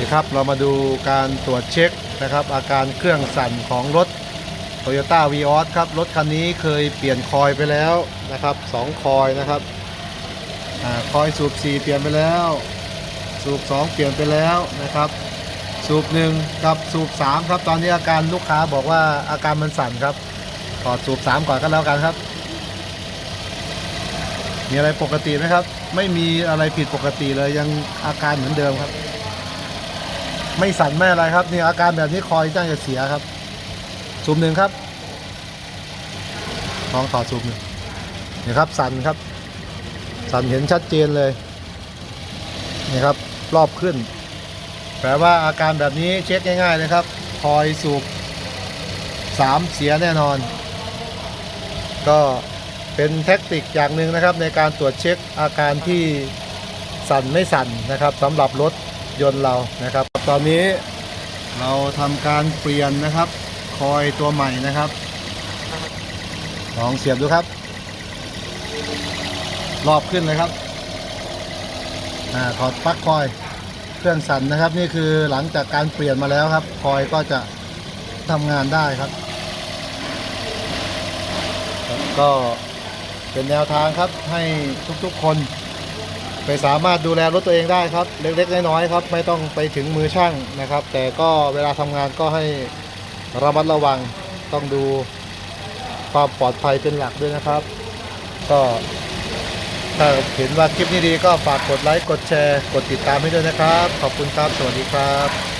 นี่ครับเรามาดูการตรวจเช็คนะครับ อาการเครื่องสั่นของรถ Toyota v ีออสครับ รถคันนี้เคยเปลี่ยนคอยไปแล้วนะครับสองคอยนะครับอคอยสูบ 4 เปลี่ยนไปแล้ว สูบ 2 เปลี่ยนไปแล้วนะครับ สูบ 1 กับสูบ 3 ครับ ตอนนี้อาการลูกค้าบอกว่าอาการมันสั่นครับถอดสูบ 3 ก่อนก็แล้วกันครับ มีอะไรปกติไหมครับ ไม่มีอะไรผิดปกติเลยยังอาการเหมือนเดิมครับ ไม่สั่นไม่อะไรครับนี่อาการแบบนี้คอยตั้งจะเสียครับสูบหนึ่งครับลองถอดสูบหนึ่งนี่ครับสั่นครับ สั่นเห็นชัดเจนเลยนี่ครับรอบขึ้น แปลว่าอาการแบบนี้เช็คง่ายๆเลยครับ คอยสูบ3เสียแน่นอน ก็เป็นแท็กติกอย่างหนึ่งนะครับ ในการตรวจเช็คอาการที่สั่นไม่สั่นนะครับสำหรับรถ ยนต์เรานะครับ ตอนนี้เราทำการเปลี่ยนนะครับ คอยตัวใหม่นะครับ ลองเสียบดูครับ รอบขึ้นเลยครับอ่าถอดปลั๊กคอยเครื่องสั่นนะครับ นี่คือหลังจากการเปลี่ยนมาแล้วครับ คอยก็จะทำงานได้ครับ ก็เป็นแนวทางครับให้ทุกๆคน ไปสามารถดูแลรถตัวเองได้ครับ เล็กๆน้อยๆครับ ไม่ต้องไปถึงมือช่างนะครับ แต่ก็เวลาทำงานก็ให้ระมัดระวังต้องดูความปลอดภัยเป็นหลักด้วยนะครับ ก็ถ้าเห็นว่าคลิปนี้ดีก็ฝากกดไลค์กดแชร์ กดติดตามให้ด้วยนะครับ ขอบคุณครับ สวัสดีครับ